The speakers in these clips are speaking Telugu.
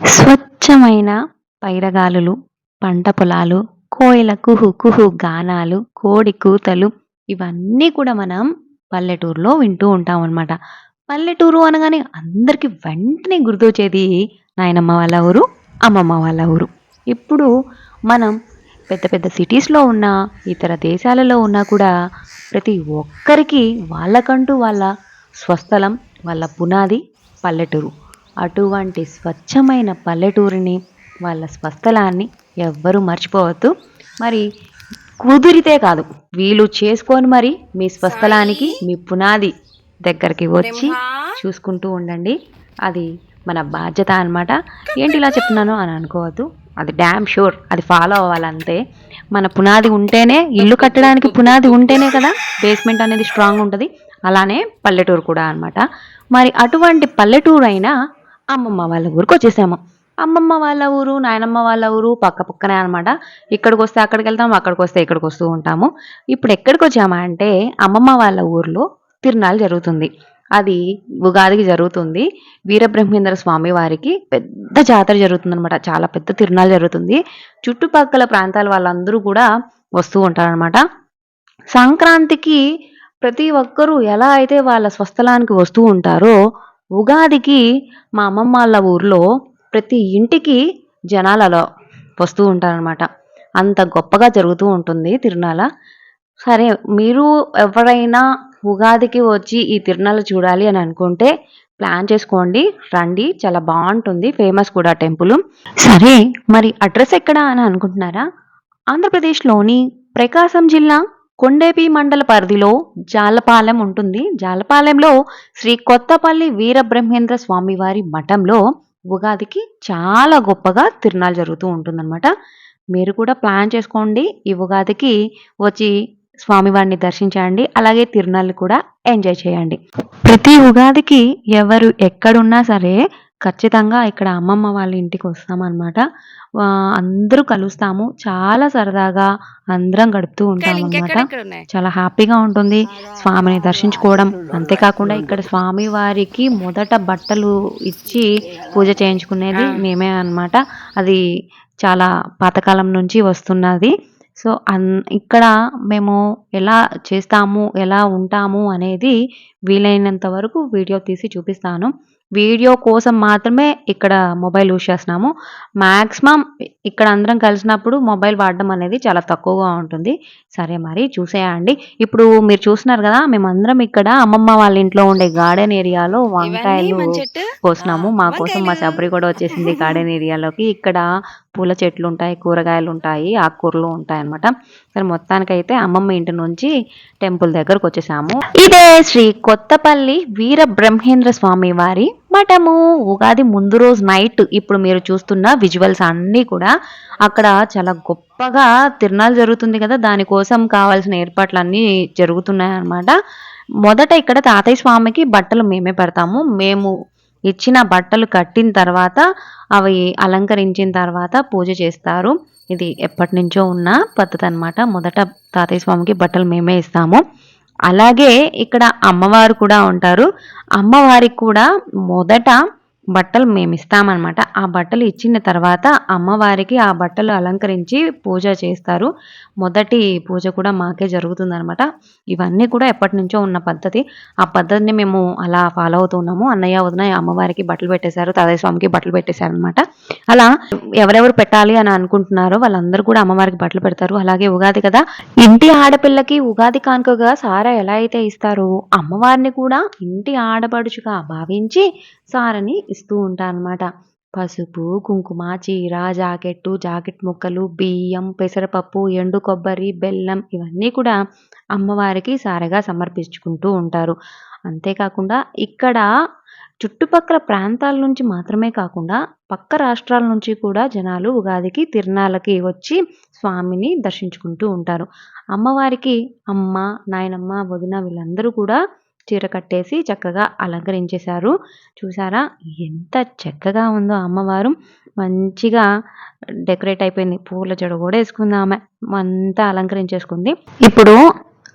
స్వచ్ఛమైన పైరగాలులు, పంట పొలాలు, కోయిల కుహు కుహు గానాలు, కోడి కూతలు ఇవన్నీ కూడా మనం పల్లెటూరులో వింటూ ఉంటామనమాట. పల్లెటూరు అనగానే అందరికి వెంటనే గుర్తొచ్చేది నాయనమ్మ వాళ్ళ ఊరు, అమ్మమ్మ వాళ్ళ ఊరు. ఇప్పుడు మనం పెద్ద పెద్ద సిటీస్‌లో ఉన్నా, ఇతర దేశాలలో ఉన్నా కూడా ప్రతి ఒక్కరికి వాళ్ళకంటూ వాళ్ళ స్వస్థలం, వాళ్ళ పునాది పల్లెటూరు. అటువంటి స్వచ్ఛమైన పల్లెటూరిని, వాళ్ళ స్వస్థలాన్ని ఎవ్వరూ మర్చిపోవద్దు. మరి కుదిరితే కాదు, వీలు చేసుకొని మరి మీ స్వస్థలానికి, మీ పునాది దగ్గరికి వచ్చి చూసుకుంటూ ఉండండి. అది మన బాధ్యత అనమాట. ఏంటి ఇలా చెప్తున్నాను అని అనుకోవద్దు. అది డామ్ ష్యూర్ అది ఫాలో అవ్వాలంతే. మన పునాది ఉంటేనే ఇల్లు కట్టడానికి పునాది ఉంటేనే కదా బేస్మెంట్ అనేది స్ట్రాంగ్ ఉంటది. అలానే పల్లెటూరు కూడా అనమాట. మరి అటువంటి పల్లెటూరైన అమ్మమ్మ వాళ్ళ ఊరికి వచ్చేసాము అమ్మమ్మ వాళ్ళ ఊరు, నాయనమ్మ వాళ్ళ ఊరు పక్క పక్కనే అనమాట. ఇక్కడికి వస్తే అక్కడికి వెళ్తాము అక్కడికి వస్తే ఇక్కడికి వస్తూ ఉంటాము. ఇప్పుడు ఎక్కడికి వచ్చామా అంటే అమ్మమ్మ వాళ్ళ ఊర్లో తిరునాళ్ళు జరుగుతుంది. అది ఉగాదికి జరుగుతుంది. వీరబ్రహ్మేంద్ర స్వామి వారికి పెద్ద జాతర జరుగుతుంది అనమాట చాలా పెద్ద తిరునాళ్ళు జరుగుతుంది. చుట్టుపక్కల ప్రాంతాల వాళ్ళందరూ కూడా వస్తూ ఉంటారనమాట. సంక్రాంతికి ప్రతి ఒక్కరూ ఎలా అయితే వాళ్ళ స్వస్థలానికి వస్తూ ఉంటారో, ఉగాదికి మా అమ్మమ్మ వాళ్ళ ఊర్లో ప్రతి ఇంటికి జనాలు అలా వస్తూ ఉంటారనమాట. అంత గొప్పగా జరుగుతూ ఉంటుంది తిరునాల. సరే మీరు ఎవరైనా ఉగాదికి వచ్చి ఈ తిరునాల చూడాలి అని అనుకుంటే ప్లాన్ చేసుకోండి. రండి. చాలా బాగుంటుంది ఫేమస్ కూడా టెంపుల్ సరే మరి అడ్రస్ ఎక్కడ అని అనుకుంటున్నారా? ఆంధ్రప్రదేశ్‌లోని ప్రకాశం జిల్లా కొండేపి మండల పరిధిలో జాలపాలెం ఉంటుంది. జాలపాలెంలో శ్రీ కొత్తపల్లి వీరబ్రహ్మేంద్ర స్వామివారి మఠంలో ఉగాదికి చాలా గొప్పగా తిరునాళ్ళు జరుగుతూ ఉంటుందన్నమాట మీరు కూడా ప్లాన్ చేసుకోండి. ఈ ఉగాదికి వచ్చి స్వామివారిని దర్శించండి. అలాగే తిరునాళ్ళు కూడా ఎంజాయ్ చేయండి. ప్రతి ఉగాదికి ఎవరు ఎక్కడున్నా సరే ఖచ్చితంగా ఇక్కడ అమ్మమ్మ వాళ్ళ ఇంటికి వస్తామనమాట. ఆహ్, అందరూ కలుస్తాము. చాలా సరదాగా అందరం గడుపుతూ ఉంటామనమాట. ఇంకెక్కడెక్కడున్నాయి? చాలా హ్యాపీగా ఉంటుంది. స్వామిని దర్శించుకోవడం. అంతేకాకుండా ఇక్కడ స్వామివారికి మొదట బట్టలు ఇచ్చి పూజ చేయించుకునేది! మేమే అనమాట. అది చాలా పాతకాలం నుంచి వస్తున్నది. సో, అన్ ఇక్కడ మేము ఎలా చేస్తాము, ఎలా ఉంటాము అనేది వీలైనంత వరకు వీడియో తీసి చూపిస్తాను. వీడియో కోసం మాత్రమే ఇక్కడ మొబైల్ యూజ్ చేస్తున్నాము. మాక్సిమం ఇక్కడ అందరం కలిసినప్పుడు మొబైల్ వాడడం అనేది చాలా తక్కువగా ఉంటుంది. సరే మరి చూసేయండి. ఇప్పుడు మీరు చూస్తున్నారు గదా! మేమందరం ఇక్కడ అమ్మమ్మ వాళ్ళ ఇంట్లో ఉండే గార్డెన్ ఏరియాలో వంకాయలు. కోసినాము. మా కోసం మా. సబ్రి కూడా వచ్చేసింది గార్డెన్ ఏరియాలోకి. ఇక్కడ పూల చెట్లు ఉంటాయి కూరగాయలు ఉంటాయి ఆకుకూరలు ఉంటాయన్నమాట. సరే మొత్తానికైతే అమ్మమ్మ ఇంటి నుంచి టెంపుల్ దగ్గరకు వచ్చేసాము ఇదే శ్రీ కొత్తపల్లి వీర బ్రహ్మేంద్ర స్వామి వారి మఠము. ఉగాది ముందు రోజు నైట్ ఇప్పుడు మీరు చూస్తున్న విజువల్స్ అన్నీ కూడా అక్కడ చాలా గొప్పగా తిరణాలు జరుగుతుంది కదా! దానికోసం కావాల్సిన ఏర్పాట్లన్నీ జరుగుతున్నాయన్నమాట. మొదట ఇక్కడ తాతయ్య స్వామికి బట్టలు మేమే పెడతాము. మేము ఇచ్చిన బట్టలు కట్టిన తర్వాత అవి అలంకరించిన తర్వాత పూజ చేస్తారు. ఇది ఎప్పటినుంచో ఉన్న పద్ధతి అనమాట మొదట తాతయ్య స్వామికి బట్టలు మేమే ఇస్తాము. అలాగే ఇక్కడ అమ్మవారు కూడా ఉంటారు. అమ్మవారికి కూడా మొదట బట్టలు మేమిస్తామనమాట. ఆ బట్టలు ఇచ్చిన తర్వాత అమ్మవారికి ఆ బట్టలు అలంకరించి పూజ చేస్తారు. మొదటి పూజ కూడా మాకే జరుగుతుందనమాట. ఇవన్నీ కూడా ఎప్పటినుంచో ఉన్న పద్ధతి. ఆ పద్ధతిని మేము అలా ఫాలో అవుతున్నాము అన్నయ్య, వదిన అమ్మవారికి బట్టలు పెట్టేశారు. తాతయ్య స్వామికి బట్టలు పెట్టేశారనమాట. అలా ఎవరెవరు పెట్టాలి అని అనుకుంటున్నారో వాళ్ళందరూ కూడా అమ్మవారికి బట్టలు పెడతారు. అలాగే ఉగాది కదా! ఇంటి ఆడపిల్లకి ఉగాది కానుకగా సారా ఎలా అయితే ఇస్తారో అమ్మవారిని కూడా ఇంటి ఆడపడుచుగా భావించి సారని ఇస్తూ ఉంటారనమాట. పసుపు, కుంకుమ, చీర, జాకెట్టు, జాకెట్ ముక్కలు, బియ్యం, పెసరపప్పు, ఎండు కొబ్బరి, బెల్లం ఇవన్నీ కూడా అమ్మవారికి సారగా సమర్పించుకుంటూ ఉంటారు. అంతేకాకుండా ఇక్కడ చుట్టుపక్కల ప్రాంతాల నుంచి మాత్రమే కాకుండా పక్క రాష్ట్రాల నుంచి కూడా జనాలు ఉగాదికి తిరునాళ్ళకి వచ్చి స్వామిని దర్శించుకుంటూ ఉంటారు. అమ్మవారికి అమ్మ, నాయనమ్మ, వదిన వీళ్ళందరూ కూడా చీర కట్టేసి చక్కగా అలంకరించేశారు. చూసారా ఎంత చక్కగా ఉందో అమ్మవారు. మంచిగా డెకరేట్ అయిపోయింది. పూల జడ కూడా ఏసుకుందామె. అంతా అలంకరించేసుకుంది. ఇప్పుడు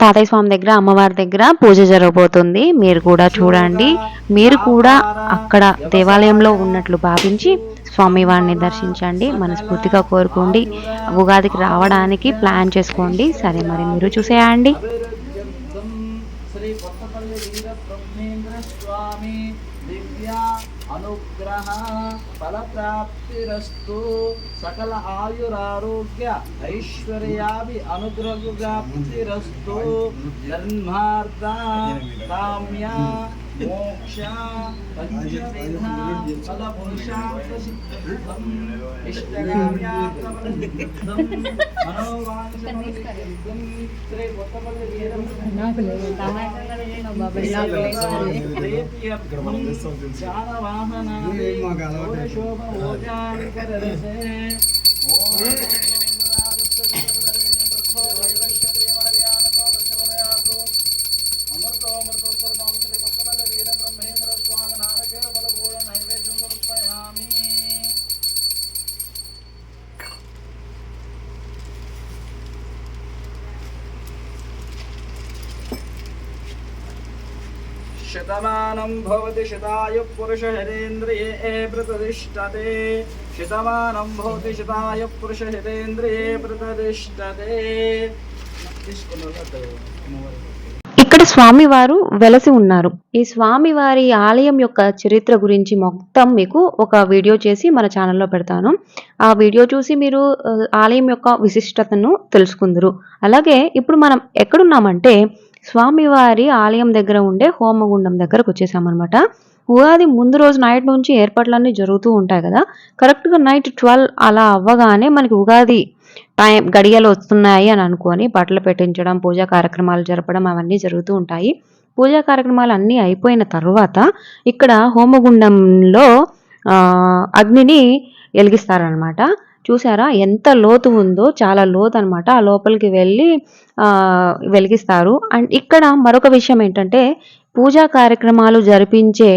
తాతయ్య స్వామి దగ్గర, అమ్మవారి దగ్గర పూజ జరగబోతుంది. మీరు కూడా చూడండి. మీరు కూడా అక్కడ దేవాలయంలో ఉన్నట్లు భావించి స్వామివారిని దర్శించండి మనస్ఫూర్తిగా కోరుకోండి ఉగాదికి రావడానికి ప్లాన్ చేసుకోండి సరే మరి మీరు చూసేయండి विघ्नेन्द्रस्वामी दिव्या अनुग्रह फल प्राप्तिरस्तु सकल आयुरारोग्य ऐश्वर्याभि अनुग्रह प्राप्तिरस्तु धर्मार्था काम्या मोक्षा पञ्चवेधा फलपुरुषार्थसिद्धम् इष्टगाम्यार्थवन्दम् मनोवाञ्छनम् त्रैवतमलवीरम् जानवाहनानि शोभोजाङ्करसे శతమానం భవతి శతాయు పురుష హరేంద్రియే ప్రతిష్టతే శతమానం భవతి శతాయు పురుష హరేంద్రియే ప్రతిష్టతే ఇక్కడ స్వామివారు వెలసి ఉన్నారు. ఈ స్వామివారి ఆలయం యొక్క చరిత్ర గురించి మొత్తం మీకు ఒక వీడియో చేసి మన ఛానల్లో పెడతాను. ఆ వీడియో చూసి మీరు ఆలయం యొక్క విశిష్టతను తెలుసుకుందరు. అలాగే ఇప్పుడు మనం ఎక్కడున్నామంటే స్వామివారి ఆలయం దగ్గర ఉండే హోమగుండం దగ్గరకు వచ్చేసామన్నమాట. ఉగాది ముందు రోజు నైట్ నుంచి ఏర్పాట్లన్నీ జరుగుతూ ఉంటాయి కదా. కరెక్ట్గా నైట్ ట్వెల్వ్ అలా అవ్వగానే మనకి ఉగాది టైం గడియలు వస్తున్నాయి అని అనుకొని బట్టలు పెట్టించడం పూజా కార్యక్రమాలు జరపడం అవన్నీ జరుగుతూ ఉంటాయి. పూజా కార్యక్రమాలు అన్నీ అయిపోయిన తర్వాత ఇక్కడ హోమగుండంలో అగ్నిని వెలిగిస్తారనమాట చూసారా? ఎంత లోతు ఉందో చాలా లోతు అనమాట ఆ లోపలికి వెళ్ళి వెలిగిస్తారు. అండ్ ఇక్కడ మరొక విషయం ఏంటంటే పూజా కార్యక్రమాలు జరిపించే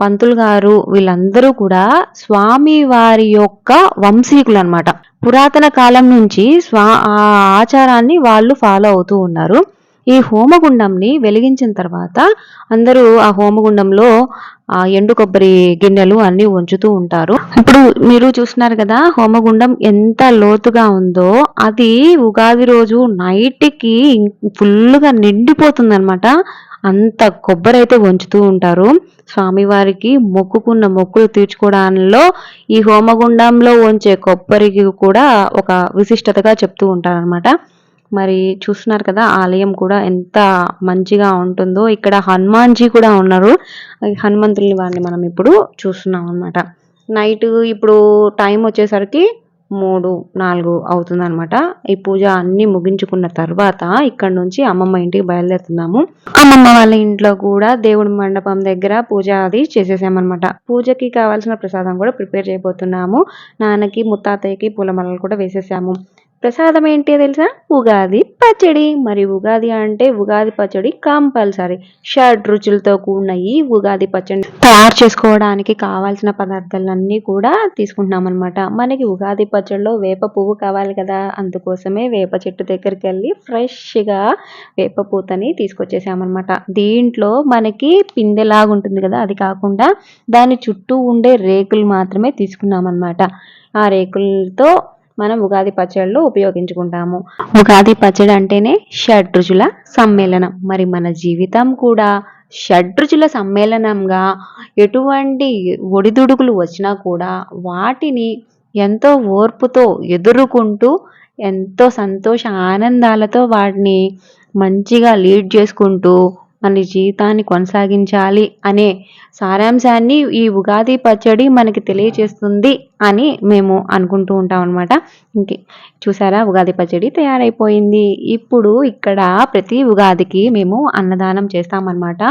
పంతులు గారు వీళ్ళందరూ కూడా స్వామి వారి యొక్క వంశీకులు అనమాట పురాతన కాలం నుంచి స్వా ఆ ఆచారాన్ని వాళ్ళు ఫాలో అవుతూ ఉన్నారు. ఈ హోమగుండంని వెలిగించిన తర్వాత అందరూ ఆ హోమగుండంలో ఆ ఎండు కొబ్బరి గిన్నెలు అన్ని ఉంచుతూ ఉంటారు. ఇప్పుడు మీరు చూస్తున్నారు కదా హోమగుండం ఎంత లోతుగా ఉందో అది ఉగాది రోజు నైట్కి ఫుల్గా నిండిపోతుంది అంత కొబ్బరి అయితే వంచుతూ ఉంటారు. స్వామివారికి మొక్కుకున్న మొక్కులు తీర్చుకోవడంలో ఈ హోమగుండంలో వంచే కొబ్బరికి కూడా ఒక విశిష్టతగా చెప్తూ ఉంటారనమాట మరి చూస్తున్నారు కదా ఆలయం కూడా ఎంత మంచిగా ఉంటుందో. ఇక్కడ హనుమాన్జీ కూడా ఉన్నారు. హనుమంతుల్ని వారిని మనం ఇప్పుడు చూస్తున్నాం అనమాట నైట్ ఇప్పుడు టైం వచ్చేసరికి మూడు నాలుగు అవుతుందన్నమాట. ఈ పూజ అన్ని ముగించుకున్న తర్వాత ఇక్కడ నుంచి అమ్మమ్మ ఇంటికి బయలుదేరుతున్నాము. అమ్మమ్మ వాళ్ళ ఇంట్లో కూడా దేవుడి మండపం దగ్గర పూజ అది చేసేసామన్నమాట. పూజకి కావాల్సిన ప్రసాదం కూడా ప్రిపేర్ చేయబోతున్నాము. నాన్నకి ముత్తాతయ్యకి పూలమాలలు కూడా వేసేసాము. ప్రసాదం ఏంటి తెలుసా? ఉగాది పచ్చడి. మరి ఉగాది అంటే ఉగాది పచ్చడి కంపల్సరీ. షడ్ రుచులతో కూడిన ఈ ఉగాది పచ్చడి తయారు చేసుకోవడానికి కావాల్సిన పదార్థాలన్నీ కూడా తీసుకుంటున్నాం అనమాట మనకి ఉగాది పచ్చడిలో వేప పువ్వు కావాలి కదా. అందుకోసమే వేప చెట్టు దగ్గరికి వెళ్ళి ఫ్రెష్గా వేప పూతని తీసుకొచ్చేసామన్నమాట. దీంట్లో మనకి పిందెలాగా ఉంటుంది కదా అది కాకుండా దాని చుట్టూ ఉండే రేకులు మాత్రమే తీసుకున్నాం అనమాట ఆ రేకులతో మనం ఉగాది పచ్చళ్ళు ఉపయోగించుకుంటాము. ఉగాది పచ్చడి అంటేనే షడ్రుచుల సమ్మేళనం. మరి మన జీవితం కూడా షడ్రుచుల సమ్మేళనంగా ఎటువంటి ఒడిదుడుకులు వచ్చినా కూడా వాటిని ఎంతో ఓర్పుతో ఎదుర్కొంటూ ఎంతో సంతోష ఆనందాలతో వాటిని మంచిగా లీడ్ చేసుకుంటూ మన జీవితాన్ని కొనసాగించాలి అనే సారాంశాన్ని ఈ ఉగాది పచ్చడి మనకి తెలియజేస్తుంది అని మేము అనుకుంటూ ఉంటాం అనమాట ఇంకే చూసారా? ఉగాది పచ్చడి తయారైపోయింది. ఇప్పుడు ఇక్కడ ప్రతి ఉగాదికి మేము అన్నదానం చేస్తామన్నమాట.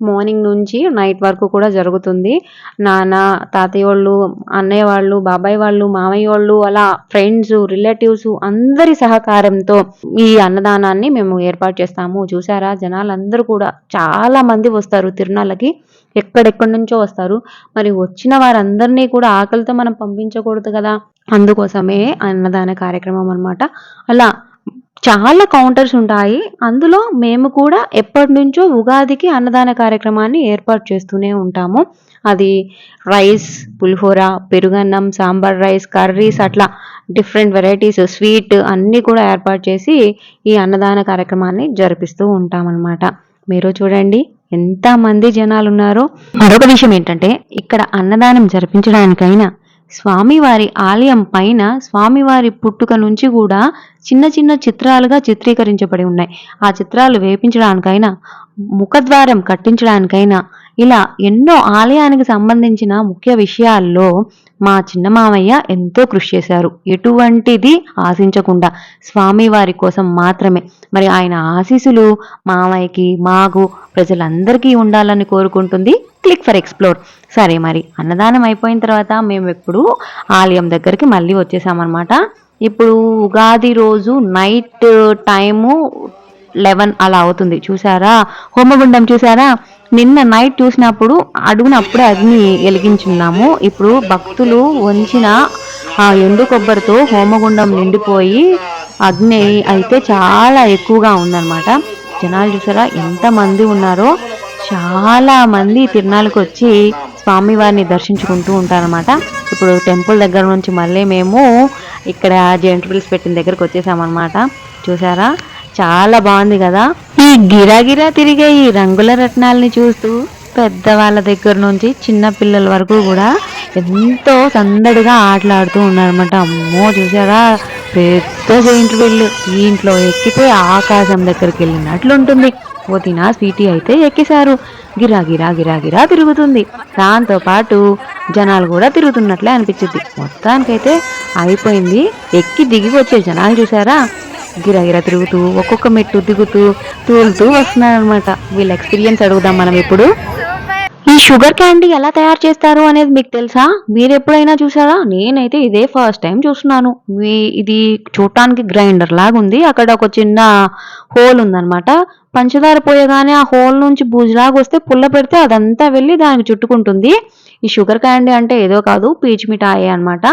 మార్నింగ్ నుంచి నైట్ వరకు కూడా జరుగుతుంది. నాన్న తాతయ్య వాళ్ళు అన్నయ్య వాళ్ళు బాబాయ్ వాళ్ళు మామయ్య వాళ్ళు అలా ఫ్రెండ్స్ రిలేటివ్స్ అందరి సహకారంతో ఈ అన్నదానాన్ని మేము ఏర్పాటు చేస్తాము. చూసారా జనాలందరూ కూడా చాలా మంది వస్తారు తిరునాళ్ళకి. ఎక్కడెక్కడి నుంచో వస్తారు. మరి వచ్చిన వారందరినీ కూడా ఆకలితో మనం పంపించకూడదు కదా? అందుకోసమే అన్నదాన కార్యక్రమం అన్నమాట. అలా చాలా కౌంటర్స్ ఉంటాయి. అందులో మేము కూడా ఎప్పటి నుంచో ఉగాదికి అన్నదాన కార్యక్రమాన్ని ఏర్పాటు చేస్తూనే ఉంటాము. అది రైస్ పులిహోర పెరుగన్నం సాంబార్ రైస్ కర్రీస్ అట్లా డిఫరెంట్ వెరైటీస్ స్వీట్ అన్నీ కూడా ఏర్పాటు చేసి ఈ అన్నదాన కార్యక్రమాన్ని జరిపిస్తూ ఉంటామన్నమాట. మీరు చూడండి ఎంతమంది జనాలు ఉన్నారో మరొక విషయం ఏంటంటే ఇక్కడ అన్నదానం జరిపించడానికైనా స్వామివారి ఆలయం పైన స్వామివారి పుట్టుక నుంచి కూడా చిన్న చిన్న చిత్రాలుగా చిత్రీకరించబడి ఉన్నాయి. ఆ చిత్రాలు వేపించడానికైనా ముఖద్వారం కట్టించడానికైనా ఇలా ఎన్నో ఆలయానికి సంబంధించిన ముఖ్య విషయాల్లో మా చిన్న మామయ్య ఎంతో కృషి చేశారు. ఎటువంటిది ఆశించకుండా స్వామివారి కోసం మాత్రమే. మరి ఆయన ఆశీస్సులు మామయ్యకి మాకు ప్రజలందరికీ ఉండాలని కోరుకుంటుంది. Click for explore. సరే మరి అన్నదానం అయిపోయిన తర్వాత మేము ఎప్పుడు ఆలయం దగ్గరికి మళ్ళీ వచ్చేసామన్నమాట. ఇప్పుడు ఉగాది రోజు నైట్ టైము లెవెన్ అలా అవుతుంది. చూసారా హోమగుండం చూసారా నిన్న నైట్ చూసినప్పుడు అడుగున అప్పుడే అగ్ని వెలిగించున్నాము. ఇప్పుడు భక్తులు వంచిన ఆ ఎండు కొబ్బరితో హోమగుండం నిండిపోయి అగ్ని అయితే చాలా ఎక్కువగా ఉందన్నమాట. జనాలు చూసారా ఎంతమంది ఉన్నారో? చాలా మంది తిరునాళ్ళకి వచ్చి స్వామివారిని దర్శించుకుంటూ ఉంటారన్నమాట. ఇప్పుడు టెంపుల్ దగ్గర నుంచి మళ్ళీ మేము ఇక్కడ జెంట్ పిల్స్ పెట్టిన దగ్గరకు వచ్చేసామన్నమాట. చూసారా చాలా బాగుంది కదా. ఈ గిరాగిరా తిరిగే ఈ రంగుల రత్నాలని చూస్తూ పెద్దవాళ్ళ దగ్గర నుంచి చిన్న పిల్లల వరకు కూడా ఎంతో సందడిగా ఆటలాడుతూ ఉన్నారన్నమాట. అమ్మో చూసారా పెద్ద జైంట్ వీళ్ళు. ఈ ఇంట్లో ఎక్కితే ఆకాశం దగ్గరికి వెళ్ళినట్లుంటుంది వదిన స్వీటీ అయితే ఎక్కేశారు. గిరా గిరా గిరా గిరా తిరుగుతుంది. దాంతో పాటు జనాలు కూడా తిరుగుతున్నట్లే అనిపించింది. మొత్తానికైతే అయిపోయింది. ఎక్కి దిగి వచ్చే జనాలు చూసారా గిరగిర తిరుగుతూ ఒక్కొక్క మెట్టు దిగుతూ తూలుతూ వస్తున్నారు అనమాట వీళ్ళ ఎక్స్పీరియన్స్ అడుగుదాం మనం ఇప్పుడు. ఈ షుగర్ క్యాండీ ఎలా తయారు చేస్తారు అనేది మీకు తెలుసా? మీరు ఎప్పుడైనా చూసారా? నేనైతే ఇదే ఫస్ట్ టైం చూస్తున్నాను. మీ ఇది చూడటానికి గ్రైండర్ లాగా ఉంది అక్కడ ఒక చిన్న హోల్ ఉందన్నమాట. పంచదార పోయగానే ఆ హోల్ నుంచి బూజులాగా వస్తే పుల్ల పెడితే అదంతా వెళ్ళి దానికి చుట్టుకుంటుంది. ఈ షుగర్ క్యాండీ అంటే ఏదో కాదు పీచ్ మిఠాయి అనమాట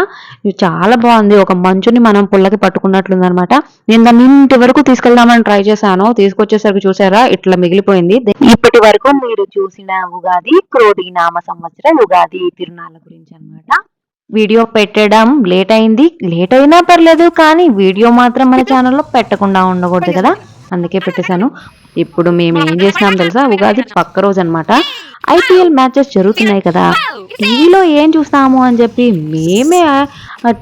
ఇది చాలా బాగుంది. ఒక మంచుని మనం పుల్లకి పట్టుకున్నట్లుంది అనమాట నేను దాన్ని ఇంటి వరకు తీసుకెళ్దామని ట్రై చేశాను. తీసుకొచ్చేసరికి చూసారా ఇట్లా మిగిలిపోయింది. ఇప్పటి వరకు మీరు చూసిన ఉగాది క్రోధి నామ సంవత్సర ఉగాది తిరునాళ్ళ గురించి అన్నమాట. వీడియో పెట్టడం లేట్ అయింది. లేట్ అయినా పర్లేదు కానీ వీడియో మాత్రం మన ఛానల్లో పెట్టకుండా ఉండకూడదు కదా. అందుకే పెట్టేశాను. ఇప్పుడు మేము ఏం చేసినాం తెలుసా ఉగాది పక్క రోజు అనమాట ఐపీఎల్ మ్యాచెస్ జరుగుతున్నాయి కదా. టీవీలో ఏం చూస్తాము అని చెప్పి మేమే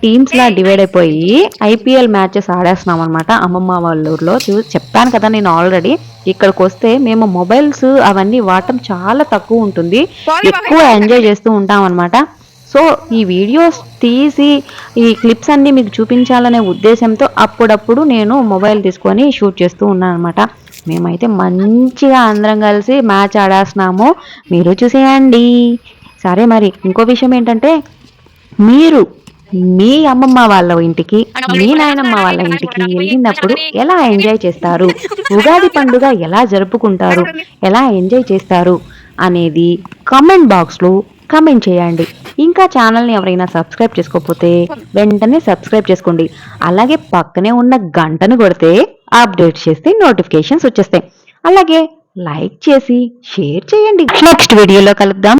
టీమ్స్ లా డివైడ్ అయిపోయి ఐపీఎల్ మ్యాచెస్ ఆడేస్తున్నాం అనమాట అమ్మమ్మ వాళ్ళ ఊర్లో. చూ చెప్పాను కదా నేను ఆల్రెడీ ఇక్కడికి వస్తే మేము మొబైల్స్ అవన్నీ వాడటం చాలా తక్కువ ఉంటుంది. ఎక్కువ ఎంజాయ్ చేస్తూ ఉంటాం అనమాట సో ఈ వీడియోస్ తీసి ఈ క్లిప్స్ అన్ని మీకు చూపించాలనే ఉద్దేశంతో అప్పుడప్పుడు నేను మొబైల్ తీసుకొని షూట్ చేస్తూ ఉన్నాను అనమాట మేమైతే మంచిగా అందరం కలిసి మ్యాచ్ ఆడేస్తున్నాము మీరు చూసేయండి. సరే మరి ఇంకో విషయం ఏంటంటే మీరు మీ అమ్మమ్మ వాళ్ళ ఇంటికి మీ నాయనమ్మ వాళ్ళ ఇంటికి వెళ్ళినప్పుడు ఎలా ఎంజాయ్ చేస్తారు? ఉగాది పండుగ ఎలా జరుపుకుంటారు? ఎలా ఎంజాయ్ చేస్తారు? అనేది కామెంట్ బాక్స్లో కామెంట్ చేయండి. ఇంకా ఛానల్ని ఎవరైనా సబ్స్క్రైబ్ చేసుకోకపోతే వెంటనే సబ్స్క్రైబ్ చేసుకోండి. అలాగే పక్కనే ఉన్న గంటను కొడితే అప్డేట్ చేస్తే నోటిఫికేషన్స్ వచ్చేస్తాయి. అలాగే లైక్ చేసి షేర్ చేయండి. నెక్స్ట్ వీడియోలో కలుద్దాం.